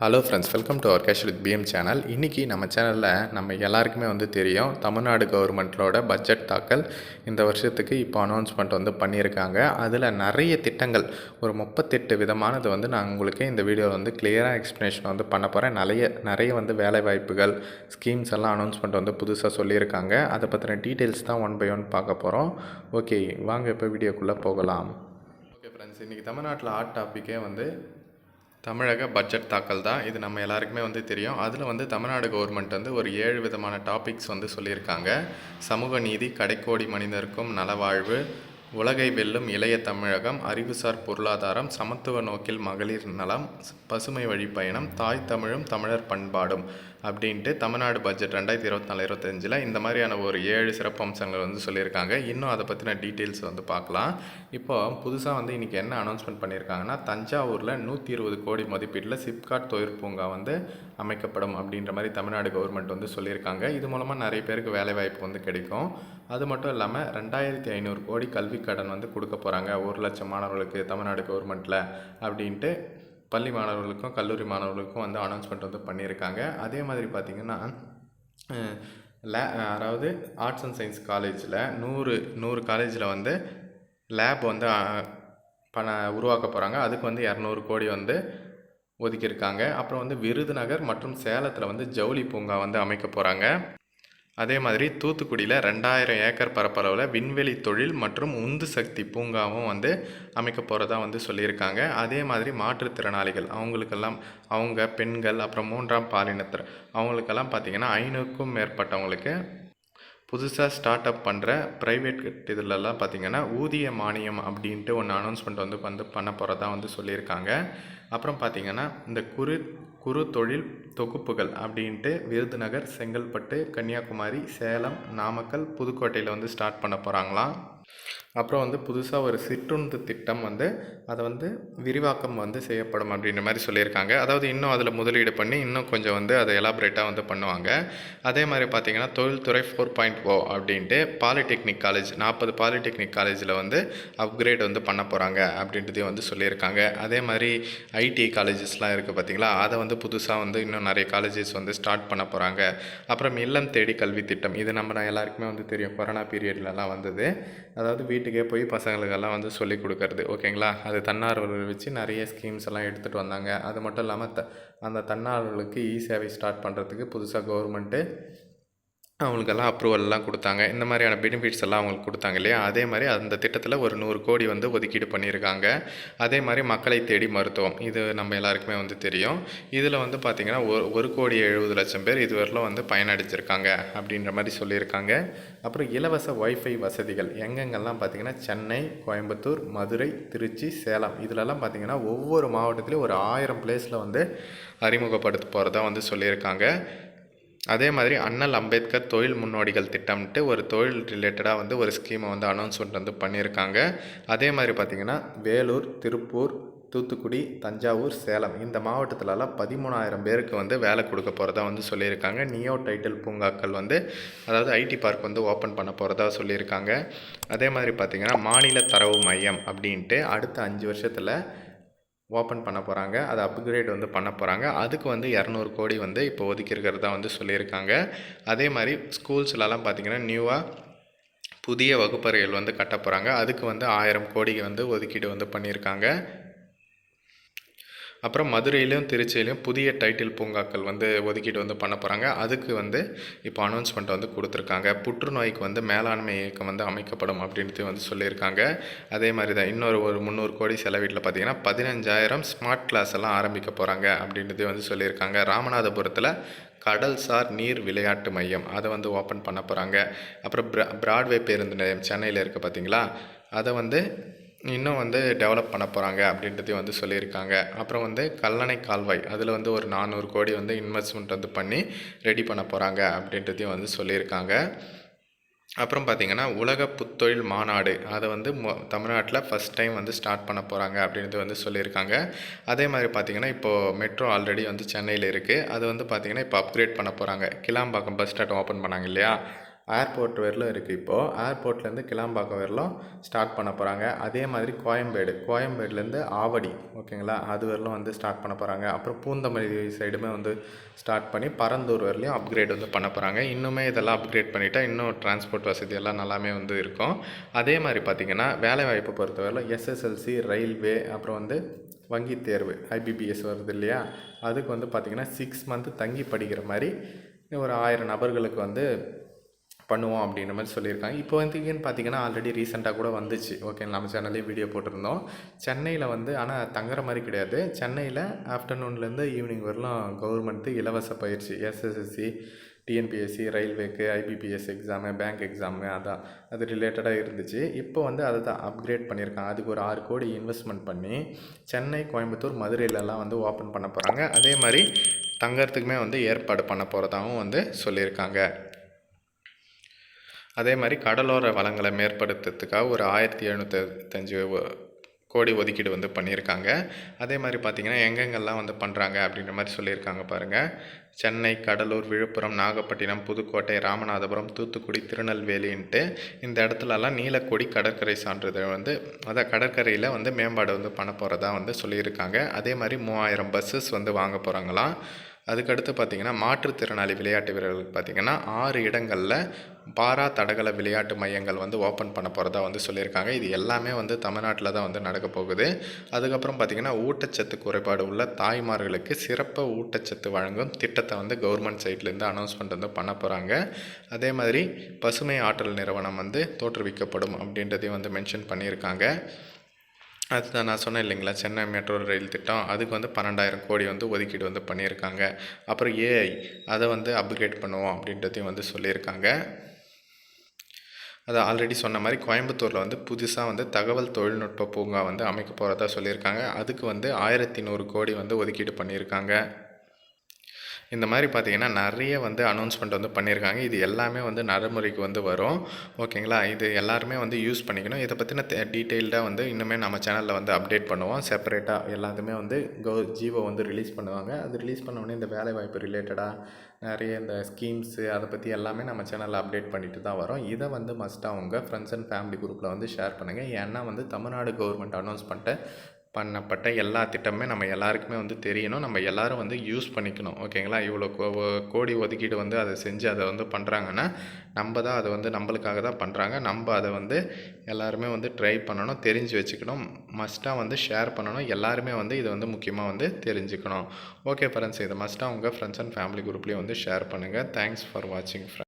Hello friends welcome to our cash with PM channel இன்றைக்கி நம்ம சேனலில் நம்ம எல்லாருக்குமே வந்து தெரியும் தமிழ்நாடு கவர்மெண்ட்டோட பட்ஜெட் தாக்கல் இந்த வருஷத்துக்கு இப்போ அனௌன்ஸ்மெண்ட் வந்து பண்ணியிருக்காங்க. அதில் நிறைய திட்டங்கள் ஒரு முப்பத்தெட்டு விதமானது வந்து நான் உங்களுக்கு இந்த வீடியோவில் வந்து கிளியராக எக்ஸ்ப்ளனேஷன் வந்து பண்ண போகிறேன் நிறைய நிறைய வந்து வேலை வாய்ப்புகள் ஸ்கீம்ஸ் எல்லாம் அனௌன்ஸ்மெண்ட் வந்து புதுசாக சொல்லியிருக்காங்க. அதை பற்றின டீட்டெயில்ஸ் தான் ஒன் பை ஒன் பார்க்க போகிறோம் ஓகே வாங்க இப்போ வீடியோக்குள்ளே போகலாம். ஓகே ஃப்ரெண்ட்ஸ் இன்றைக்கி தமிழ்நாட்டில் ஹாட் டாப்பிக்கே வந்து தமிழக பட்ஜெட் தாக்கல் தான். இது நம்ம எல்லாருக்குமே வந்து தெரியும். அதில் வந்து தமிழ்நாடு கவர்மெண்ட் வந்து ஒரு ஏழு விதமான டாபிக்ஸ் வந்து சொல்லியிருக்காங்க. சமூக நீதி கடைக்கோடி மனிதருக்கும் நலவாழ்வு உலகை வெல்லும் இளைய தமிழகம் அறிவுசார் பொருளாதாரம் சமத்துவ நோக்கில் மகளிர் நலம் பசுமை வழி பயணம் தாய் தமிழும் தமிழர் பண்பாடும். அப்படின்ட்டு தமிழ்நாடு பட்ஜெட் ரெண்டாயிரத்தி இருபத்தி நாலு இருபத்தஞ்சில் இந்த மாதிரியான ஒரு ஏழு சிறப்பு அம்சங்கள் வந்து சொல்லியிருக்காங்க. இன்னும் அதை பற்றின டீட்டெயில்ஸ் வந்து பார்க்கலாம். இப்போ புதுசாக வந்து இன்றைக்கி என்ன அனௌன்ஸ்மெண்ட் பண்ணியிருக்காங்கன்னா தஞ்சாவூரில் நூற்றி இருபது கோடி மதிப்பீட்டில் சிப்காட் தொழிற் பூங்கா வந்து அமைக்கப்படும் அப்படின்ற மாதிரி தமிழ்நாடு கவர்மெண்ட் வந்து சொல்லியிருக்காங்க. இது மூலமாக நிறைய பேருக்கு வேலைவாய்ப்பு வந்து கிடைக்கும். அது மட்டும் இல்லாமல் ரெண்டாயிரத்தி ஐநூறு கோடி கல்விக் கடன் வந்து கொடுக்க போகிறாங்க ஒரு லட்சம் மாணவர்களுக்கு தமிழ்நாடு கவர்மெண்ட்டில் அப்படின்ட்டு பள்ளி மாணவர்களுக்கும் கல்லூரி மாணவர்களுக்கும் வந்து அனௌன்ஸ்மெண்ட் வந்து பண்ணியிருக்காங்க. அதே மாதிரி பார்த்திங்கன்னா லே அதாவது ஆர்ட்ஸ் அண்ட் சயின்ஸ் காலேஜில் நூறு நூறு காலேஜில் வந்து லேப் வந்து பண உருவாக்க போகிறாங்க அதுக்கு வந்து இரநூறு கோடி வந்து ஒதுக்கியிருக்காங்க. அப்புறம் வந்து விருதுநகர் மற்றும் சேலத்தில் வந்து ஜவுளி பூங்கா வந்து அமைக்க போகிறாங்க அதே மாதிரி தூத்துக்குடியில் ரெண்டாயிரம் ஏக்கர் பரப்பளவில் விண்வெளி தொழில் மற்றும் உந்து சக்தி பூங்காவும் வந்து அமைக்க போகிறதா வந்து சொல்லியிருக்காங்க. அதே மாதிரி மாற்றுத்திறனாளிகள் அவங்களுக்கெல்லாம் அவங்க பெண்கள் அப்புறம் மூன்றாம் பாலினத்தர் அவங்களுக்கெல்லாம் பார்த்திங்கன்னா ஐநூறுக்கும் மேற்பட்டவங்களுக்கு புதுசாக ஸ்டார்ட் அப் பண்ணுற ப்ரைவேட் இதிலலாம் பார்த்திங்கன்னா ஊதிய மானியம் அப்படின்ட்டு ஒன்று அனௌன்ஸ்மெண்ட் வந்து வந்து பண்ண போகிறதா வந்து சொல்லியிருக்காங்க. அப்புறம் பார்த்திங்கன்னா இந்த குறு குறு தொழில் தொகுப்புகள் அப்படின்ட்டு விருதுநகர் செங்கல்பட்டு கன்னியாகுமரி சேலம் நாமக்கல் புதுக்கோட்டையில் வந்து ஸ்டார்ட் பண்ண போகிறாங்களாம் அப்புறம் வந்து புதுசாக ஒரு சிற்றுந்து திட்டம் வந்து அதை வந்து விரிவாக்கம் வந்து செய்யப்படும் அப்படின்ற மாதிரி சொல்லியிருக்காங்க. அதாவது இன்னும் அதில் முதலீடு பண்ணி இன்னும் கொஞ்சம் வந்து அதை எலாபரேட்டாக வந்து பண்ணுவாங்க. அதே மாதிரி பார்த்திங்கன்னா தொழில்துறை ஃபோர் பாயிண்ட் ஓ அப்படின்ட்டு பாலிடெக்னிக் காலேஜ் நாற்பது பாலிடெக்னிக் காலேஜில் வந்து அப்கிரேட் வந்து பண்ண போகிறாங்க அப்படின்றதையும் வந்து சொல்லியிருக்காங்க. அதே மாதிரி ஐடி காலேஜஸ்லாம் இருக்குது பார்த்தீங்களா அதை வந்து புதுசாக வந்து இன்னும் நிறைய காலேஜஸ் வந்து ஸ்டார்ட் பண்ண போகிறாங்க அப்புறம் இல்லம் தேடி கல்வி திட்டம் இது நம்ம எல்லாருக்குமே வந்து தெரியும். கொரோனா பீரியட்லலாம் வந்தது. அதாவது வீட்டுக்கே போய் பசங்களுக்கெல்லாம் வந்து சொல்லிக் கொடுக்கறது. ஓகேங்களா? அது தன்னார்வலர்கள் வச்சு நிறைய ஸ்கீம்ஸ் எல்லாம் எடுத்துகிட்டு வந்தாங்க. அது மட்டும் இல்லாமல் த அந்த தன்னார்வலர்களுக்கு இ சேவை ஸ்டார்ட் பண்ணுறதுக்கு புதுசாக கவர்மெண்ட்டு அவங்களுக்கெல்லாம் அப்ரூவல்லாம் கொடுத்தாங்க. இந்த மாதிரியான பெனிஃபிட்ஸ் எல்லாம் அவங்களுக்கு கொடுத்தாங்க இல்லையா? அதே மாதிரி அந்த திட்டத்தில் ஒரு நூறு கோடி வந்து ஒதுக்கீடு பண்ணியிருக்காங்க. அதே மாதிரி மக்களை தேடி மருத்துவம். இது நம்ம எல்லாருக்குமே வந்து தெரியும். இதில் வந்து பார்த்திங்கன்னா ஒரு ஒரு கோடி எழுபது லட்சம் பேர் இதுவரையிலும் வந்து பயனடைஞ்சிருக்காங்க அப்படின்ற மாதிரி சொல்லியிருக்காங்க. அப்புறம் இலவச ஒய்ஃபை வசதிகள். எங்கெங்கெல்லாம் பார்த்திங்கன்னா சென்னை கோயம்புத்தூர் மதுரை திருச்சி சேலம். இதிலெல்லாம் பார்த்திங்கன்னா ஒவ்வொரு மாவட்டத்திலையும் ஒரு ஆயிரம் பிளேஸில் வந்து அறிமுகப்படுத்த போகிறதா வந்து சொல்லியிருக்காங்க. அதே மாதிரி அண்ணல் அம்பேத்கர் தொழில் முன்னோடிகள் திட்டம்ட்டு ஒரு தொழில் ரிலேட்டடாக வந்து ஒரு ஸ்கீமை வந்து அனௌன்ஸ்மெண்ட் வந்து பண்ணியிருக்காங்க. அதே மாதிரி பார்த்திங்கன்னா வேலூர் திருப்பூர் தூத்துக்குடி தஞ்சாவூர் சேலம் இந்த மாவட்டத்திலலாம் பதிமூணாயிரம் பேருக்கு வந்து வேலை கொடுக்க போகிறதா வந்து சொல்லியிருக்காங்க. நியோ டைட்டில் பூங்காக்கள் வந்து அதாவது ஐடி பார்க் வந்து ஓப்பன் பண்ண போகிறதா சொல்லியிருக்காங்க. அதே மாதிரி பார்த்திங்கன்னா மாநில தரவு மையம் அப்படின்ட்டு அடுத்த அஞ்சு வருஷத்தில் ஓப்பன் பண்ண போகிறாங்க அதை அப்கிரேட் வந்து பண்ண போகிறாங்க அதுக்கு வந்து இரநூறு கோடி வந்து இப்போ ஒதுக்கியிருக்கிறதா வந்து சொல்லியிருக்காங்க. அதே மாதிரி ஸ்கூல்ஸ்லலாம் பார்த்திங்கன்னா நியூவாக புதிய வகுப்பறைகள் வந்து கட்ட போகிறாங்க அதுக்கு வந்து ஆயிரம் கோடிக்கு வந்து ஒதுக்கீடு வந்து பண்ணியிருக்காங்க. அப்புறம் மதுரையிலும் திருச்சியிலும் புதிய டைட்டில் பூங்காக்கள் வந்து ஒதுக்கீடு வந்து பண்ண போகிறாங்க அதுக்கு வந்து இப்போ அனௌன்ஸ்மெண்ட் வந்து கொடுத்துருக்காங்க. புற்றுநோய்க்கு வந்து மேலாண்மை இயக்கம் வந்து அமைக்கப்படும் அப்படின்ட்டு வந்து சொல்லியிருக்காங்க. அதே மாதிரி தான் இன்னொரு ஒரு முந்நூறு கோடி செலவீட்டில் பார்த்தீங்கன்னா பதினஞ்சாயிரம் ஸ்மார்ட் கிளாஸ் எல்லாம் ஆரம்பிக்க போகிறாங்க அப்படின்றது வந்து சொல்லியிருக்காங்க. ராமநாதபுரத்தில் கடல்சார் நீர் விளையாட்டு மையம் அதை வந்து ஓப்பன் பண்ண போகிறாங்க அப்புறம் ப்ரா பிராட்வே பேருந்து நிலையம் சென்னையில் இருக்குது பார்த்தீங்களா? அதை வந்து இன்னும் வந்து டெவலப் பண்ண போகிறாங்க அப்படின்றதையும் வந்து சொல்லியிருக்காங்க. அப்புறம் வந்து கல்லணை கால்வாய் அதில் வந்து ஒரு நானூறு கோடி வந்து இன்வெஸ்ட்மெண்ட் வந்து பண்ணி ரெடி பண்ண போகிறாங்க அப்படின்றதையும் வந்து சொல்லியிருக்காங்க. அப்புறம் பார்த்திங்கன்னா உலக புத்தொழில் மாநாடு அதை வந்து தமிழ்நாட்டில் ஃபஸ்ட் டைம் வந்து ஸ்டார்ட் பண்ண போகிறாங்க அப்படின்றது வந்து சொல்லியிருக்காங்க. அதே மாதிரி பார்த்திங்கன்னா இப்போது மெட்ரோ ஆல்ரெடி வந்து சென்னையில் இருக்குது அது வந்து பார்த்திங்கன்னா இப்போ அப்கிரேட் பண்ண போகிறாங்க கிளாம்பாக்கம் பஸ் ஸ்டாண்ட் ஓப்பன் பண்ணாங்க இல்லையா? ஏர்போர்ட் வரலும் இருக்குது இப்போது ஏர்போர்ட்லேருந்து கிளாம்பாக்கம் வரலும் ஸ்டார்ட் பண்ண போகிறாங்க அதே மாதிரி கோயம்பேடு. கோயம்பேடுலேருந்து ஆவடி ஓகேங்களா? அது வரலும் வந்து ஸ்டார்ட் பண்ண போகிறாங்க அப்புறம் பூந்தமல்லி சைடுமே வந்து ஸ்டார்ட் பண்ணி பரந்தூர் வரலையும் அப்கிரேட் வந்து பண்ண போகிறாங்க இன்னுமே இதெல்லாம் அப்கிரேட் பண்ணிட்டா இன்னும் டிரான்ஸ்போர்ட் வசதி எல்லாம் நல்லாமே வந்து இருக்கும். அதே மாதிரி பார்த்திங்கன்னா வேலைவாய்ப்பு பொறுத்தவரையிலும் எஸ்எஸ்எல்சி ரயில்வே அப்புறம் வந்து வங்கி தேர்வு ஐபிபிஎஸ் வருது இல்லையா? அதுக்கு வந்து பார்த்திங்கன்னா சிக்ஸ் மந்த்து தங்கி படிக்கிற மாதிரி ஒரு ஆயிரம் நபர்களுக்கு வந்து பண்ணுவோம் அப்படின்ற மாதிரி சொல்லியிருக்காங்க. இப்போ வந்துங்கன்னு பார்த்தீங்கன்னா ஆல்ரெடி ரீசெண்டாக கூட வந்துச்சு. ஓகே நம்ம சேனல்லே வீடியோ போட்டிருந்தோம். சென்னையில் வந்து ஆனால் தங்குற மாதிரி கிடையாது. சென்னையில் ஆஃப்டர்நூன்லேருந்து ஈவினிங் வரலாம் கவர்மெண்ட்டு இலவச பயிற்சி எஸ்எஸ்எஸ்சி டிஎன்பிஎஸ்சி ரயில்வேக்கு ஐபிபிஎஸ் எக்ஸாமு பேங்க் எக்ஸாமு அதான். அது ரிலேட்டடாக இருந்துச்சு. இப்போ வந்து அதை தான் அப்கிரேட் பண்ணியிருக்காங்க. அதுக்கு ஒரு ஆறு கோடி இன்வெஸ்ட்மெண்ட் பண்ணி சென்னை கோயம்புத்தூர் மதுரையிலலாம் வந்து ஓப்பன் பண்ண போகிறாங்க அதே மாதிரி தங்கறதுக்குமே வந்து ஏற்பாடு பண்ண போகிறதாகவும் வந்து சொல்லியிருக்காங்க. அதே மாதிரி கடலோர வளங்களை மேற்படுத்துறதுக்காக ஒரு ஆயிரத்தி எழுநூற்றஞ்சு கோடி ஒதுக்கீடு வந்து பண்ணியிருக்காங்க. அதே மாதிரி பார்த்திங்கன்னா எங்கெங்கெல்லாம் வந்து பண்ணுறாங்க அப்படின்ற மாதிரி சொல்லியிருக்காங்க பாருங்கள் சென்னை கடலூர் விழுப்புரம் நாகப்பட்டினம் புதுக்கோட்டை ராமநாதபுரம் தூத்துக்குடி திருநெல்வேலின்ட்டு இந்த இடத்துலலாம் நீலக்கொடி கடற்கரை சான்றிதழ் வந்து அதான் கடற்கரையில் வந்து மேம்பாடு வந்து பண்ண போகிறதா வந்து சொல்லியிருக்காங்க. அதே மாதிரி மூவாயிரம் பஸ்ஸஸ் வந்து வாங்க போகிறாங்களாம் அதுக்கடுத்து பார்த்திங்கன்னா மாற்றுத்திறனாளி விளையாட்டு வீரர்களுக்கு பார்த்திங்கன்னா ஆறு இடங்களில் பாரா தடகள விளையாட்டு மையங்கள் வந்து ஓப்பன் பண்ண போகிறதா வந்து சொல்லியிருக்காங்க. இது எல்லாமே வந்து தமிழ்நாட்டில் தான் வந்து நடக்க போகுது. அதுக்கப்புறம் பார்த்திங்கன்னா ஊட்டச்சத்து குறைபாடு உள்ள தாய்மார்களுக்கு சிறப்பு ஊட்டச்சத்து வழங்கும் திட்டத்தை வந்து கவர்மெண்ட் சைட்லேருந்து அனௌன்ஸ்மெண்ட் வந்து பண்ண போகிறாங்க அதே மாதிரி பசுமை ஆற்றல் நிறுவனம் வந்து தோற்றுவிக்கப்படும் அப்படின்றதையும் வந்து மென்ஷன் பண்ணியிருக்காங்க. அதுதான் நான் சொன்னேன் இல்லைங்களா? சென்னை மெட்ரோ ரயில் திட்டம் அதுக்கு வந்து பன்னெண்டாயிரம் கோடி வந்து ஒதுக்கீடு வந்து பண்ணியிருக்காங்க. அப்புறம் ஏஐ அதை வந்து அப்கிரேட் பண்ணுவோம் அப்படின்றதையும் வந்து சொல்லியிருக்காங்க. அது ஆல்ரெடி சொன்ன மாதிரி கோயம்புத்தூரில் வந்து புதுசாக வந்து தகவல் தொழில்நுட்ப பூங்கா வந்து அமைக்க போகிறதா சொல்லியிருக்காங்க. அதுக்கு வந்து ஆயிரத்தி நூறு கோடி வந்து ஒதுக்கீடு பண்ணியிருக்காங்க. இந்த மாதிரி பார்த்தீங்கன்னா நிறைய வந்து அனௌன்ஸ்மெண்ட் வந்து பண்ணியிருக்காங்க. இது எல்லாமே வந்து நடைமுறைக்கு வந்து வரும். ஓகேங்களா? இது எல்லாருமே வந்து யூஸ் பண்ணிக்கணும். இதை பற்றின டீட்டெயில்டாக வந்து இன்னுமே நம்ம சேனலில் வந்து அப்டேட் பண்ணுவோம். செப்பரேட்டாக எல்லாத்துமே வந்து கோ ஜீவோ வந்து ரிலீஸ் பண்ணுவாங்க. அது ரிலீஸ் பண்ணோடனே இந்த வேலைவாய்ப்பு ரிலேட்டடாக நிறைய இந்த ஸ்கீம்ஸு அதை பற்றி எல்லாமே நம்ம சேனலில் அப்டேட் பண்ணிட்டு தான் வரோம். இதை வந்து மஸ்ட்டாக உங்கள் ஃப்ரெண்ட்ஸ் அண்ட் ஃபேமிலி குரூப்பில் வந்து ஷேர் பண்ணுங்கள் ஏன்னா வந்து தமிழ்நாடு கவர்மெண்ட் அனௌன்ஸ் பண்ணிட்டு பண்ணப்பட்ட எல்லா திட்டமுமே நம்ம எல்லாருக்குமே வந்து தெரியணும். நம்ம எல்லாரும் வந்து யூஸ் பண்ணிக்கணும். ஓகேங்களா? இவ்வளோ கோ கோடி ஒதுக்கீடு வந்து அதை செஞ்சு அதை வந்து பண்ணுறாங்கன்னா நம்ம தான் அதை வந்து நம்மளுக்காக தான் பண்ணுறாங்க நம்ம அதை வந்து எல்லாருமே வந்து ட்ரை பண்ணணும் தெரிஞ்சு வச்சுக்கணும். மஸ்ட்டாக வந்து ஷேர் பண்ணணும். எல்லாருமே வந்து இதை வந்து முக்கியமாக வந்து தெரிஞ்சுக்கணும். ஓகே ஃப்ரெண்ட்ஸ் இதை மஸ்ட்டாக உங்கள் ஃப்ரெண்ட்ஸ் அண்ட் ஃபேமிலி குரூப்லேயும் வந்து ஷேர் பண்ணுங்கள் தேங்க்ஸ் ஃபார் வாட்சிங் ஃப்ரெண்ட்ஸ்